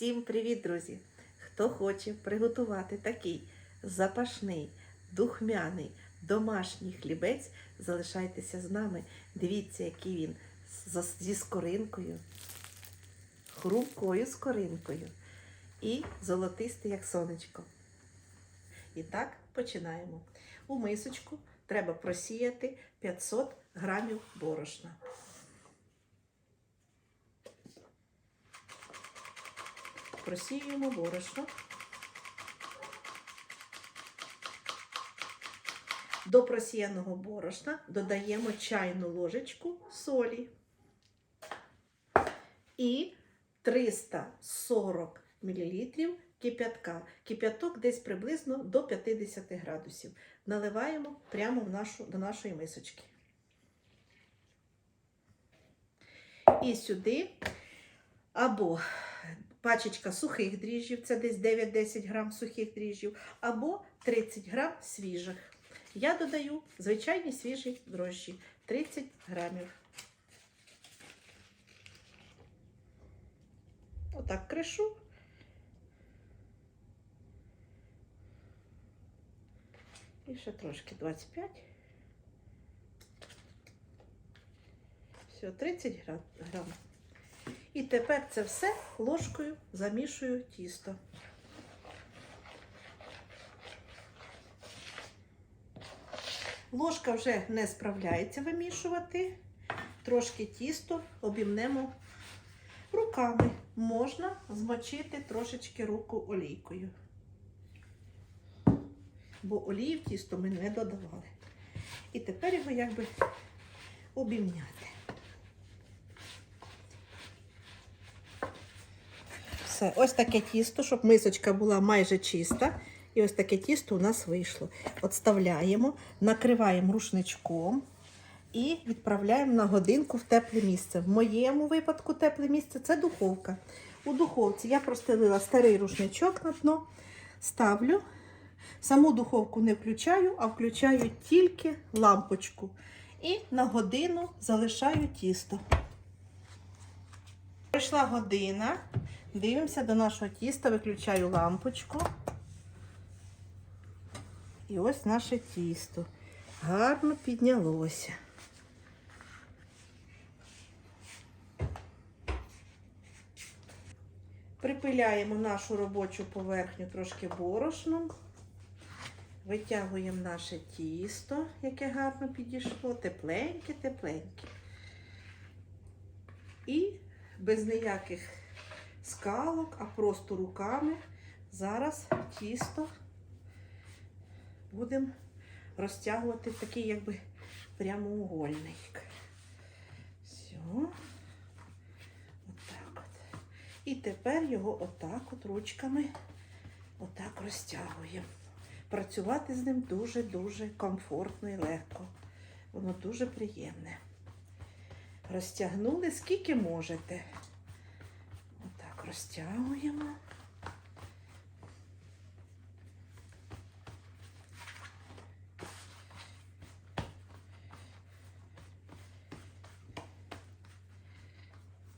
Всім привіт, друзі! Хто хоче приготувати такий запашний, духмяний, домашній хлібець, залишайтеся з нами. Дивіться, який він зі скоринкою, хрумкою скоринкою і золотистий, як сонечко. І так починаємо. У мисочку треба просіяти 500 грамів борошна. Просіюємо борошно. До просіяного борошна додаємо чайну ложечку солі і 340 мл кип'ятка. Кип'яток десь приблизно до 50 градусів. Наливаємо прямо в нашу, до нашої мисочки. І сюди або пачечка сухих дріжджів, це десь 9-10 грам сухих дріжджів, або 30 грам свіжих. Я додаю звичайні свіжі дрожжі 30 грамів. Отак кришу. І ще трошки 25. Все, 30 грам. І тепер це все ложкою замішую тісто. Ложка вже не справляється вимішувати. Трошки тісто обімнемо руками. Можна змочити трошечки руку олійкою. Бо олії в тісто ми не додавали. І тепер його якби обімняти. Все, ось таке тісто, щоб мисочка була майже чиста. І ось таке тісто у нас вийшло. Отставляємо, накриваємо рушничком і відправляємо на годинку в тепле місце. В моєму випадку тепле місце це духовка. У духовці я простелила старий рушничок на дно, ставлю. Саму духовку не включаю, а включаю тільки лампочку. І на годину залишаю тісто. Пройшла година. Дивимося до нашого тіста, виключаю лампочку. І ось наше тісто. Гарно піднялося. Припиляємо нашу робочу поверхню трошки борошном. Витягуємо наше тісто, яке гарно підійшло, тепленьке, тепленьке. І без ніяких скалок, а просто руками зараз тісто будемо розтягувати такий якби прямоугольник. Все. Отак от. І тепер його отак от ручками отак розтягуємо. Працювати з ним дуже-дуже комфортно і легко. Воно дуже приємне. Розтягнули скільки можете. Розтягуємо.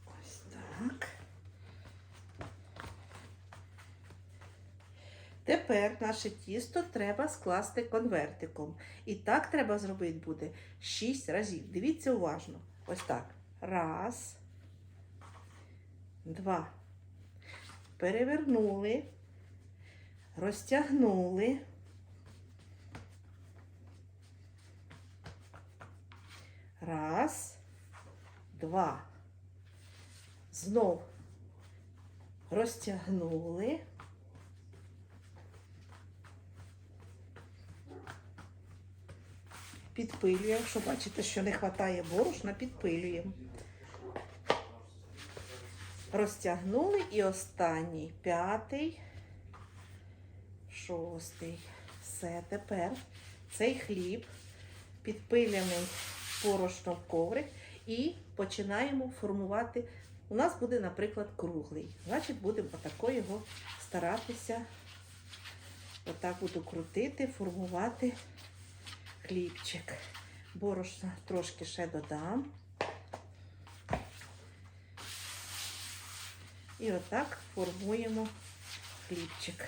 Ось так. Тепер наше тісто треба скласти конвертиком. І так треба зробити буде 6 разів. Дивіться уважно. Ось так. Раз. Два. Перевернули. Розтягнули. Раз. Два. Знов розтягнули. Підпилюємо. Якщо бачите, що не вистачає борошна, підпилюємо. Розтягнули і останній п'ятий, шостий. Все, тепер цей хліб підпиляний порошном коврик і починаємо формувати. У нас буде, наприклад, круглий. Значить, будемо отако його старатися. Отак буду крутити, формувати хлібчик. Борошна трошки ще додам. І отак формуємо хлібчик.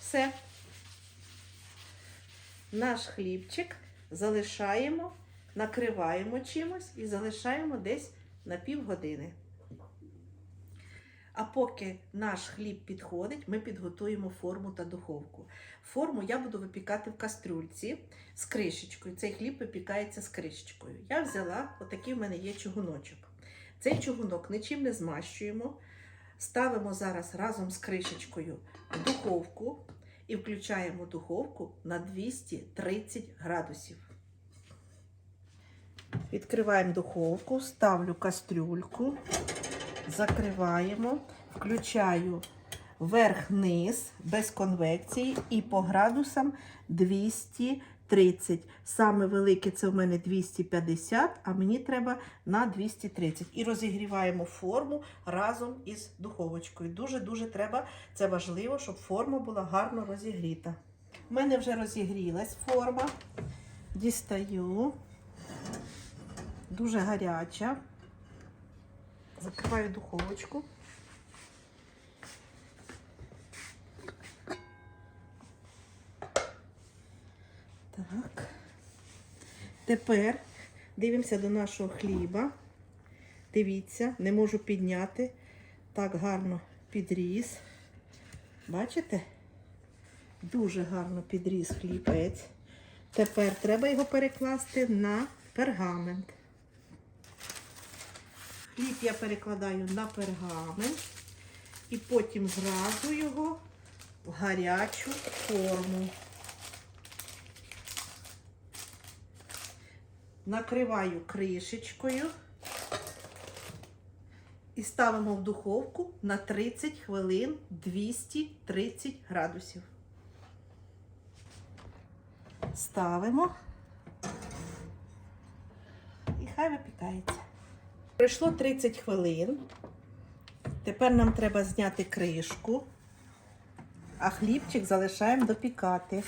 Все. Наш хлібчик залишаємо, накриваємо чимось і залишаємо десь на півгодини. А поки наш хліб підходить, ми підготуємо форму та духовку. Форму я буду випікати в кастрюльці з кришечкою. Цей хліб випікається з кришечкою. Я взяла, отакий в мене є чугуночок. Цей чугунок нічим не змащуємо. Ставимо зараз разом з кришечкою в духовку і включаємо духовку на 230 градусів. Відкриваємо духовку, ставлю кастрюльку, закриваємо, включаю верх-низ без конвекції і по градусам 230. Саме велике це в мене 250, а мені треба на 230. І розігріваємо форму разом із духовочкою. Дуже-дуже треба, це важливо, щоб форма була гарно розігріта. У мене вже розігрілась форма. Дістаю. Дуже гаряча. Закриваю духовочку. Так. Тепер дивимося до нашого хліба. Дивіться, не можу підняти. Так гарно підріс. Бачите? Дуже гарно підріс хлібець. Тепер треба його перекласти на пергамент. Хліб я перекладаю на пергамент і потім зразу його в гарячу форму. Накриваю кришечкою і ставимо в духовку на 30 хвилин 230 градусів. Ставимо і хай випікається. Пройшло 30 хвилин. Тепер нам треба зняти кришку, а хлібчик залишаємо допікати.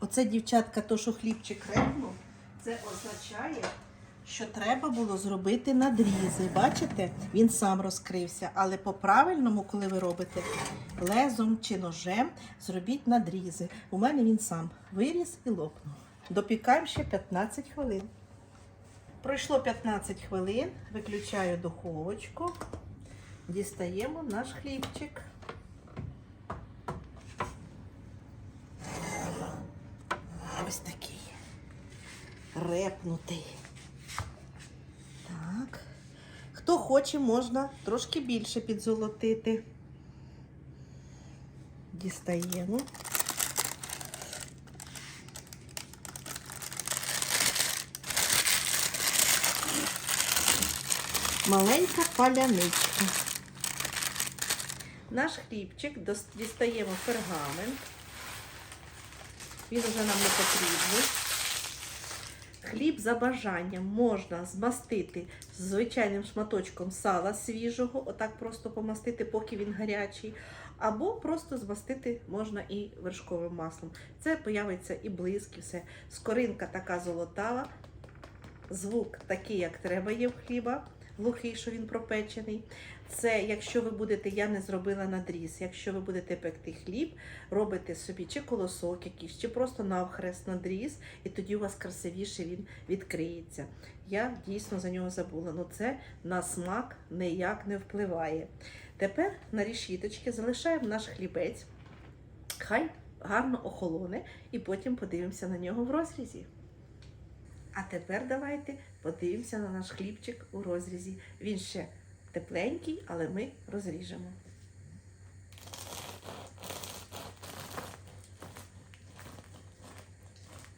Оце, дівчатка, то, що хлібчик ревнув, це означає, що треба було зробити надрізи. Бачите, він сам розкрився. Але по-правильному, коли ви робите лезом чи ножем, зробіть надрізи. У мене він сам виріс і лопнув. Допікаємо ще 15 хвилин. Пройшло 15 хвилин, виключаю духовочку, дістаємо наш хлібчик. Ось такий репнутий. Так. Хто хоче, можна трошки більше підзолотити. Дістаємо. Маленька паляничка. Наш хлібчик дістаємо пергамент. Він вже нам не потрібний. Хліб за бажанням можна змастити звичайним шматочком сала свіжого, отак просто помастити, поки він гарячий. Або просто змастити можна і вершковим маслом. Це появиться і блиск, все. Скоринка така золотава, звук такий, як треба є в хліба, глухий, що він пропечений. Це, якщо ви будете, я не зробила надріз, якщо ви будете пекти хліб, робите собі чи колосок якийсь, чи просто навхрест надріз, і тоді у вас красивіше він відкриється. Я дійсно за нього забула. Ну це на смак ніяк не впливає. Тепер на рішіточки залишаємо наш хлібець. Хай гарно охолоне, і потім подивимося на нього в розрізі. А тепер давайте подивимося на наш хлібчик у розрізі. Він ще тепленький, але ми розріжемо.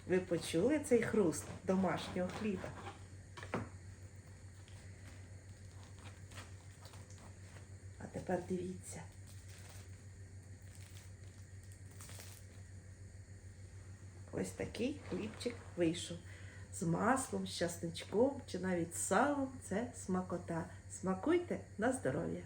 Ви почули цей хруст домашнього хліба? А тепер дивіться. Ось такий хлібчик вийшов. З маслом, з часничком чи навіть з салом це смакота. Смакуйте на здоров'я!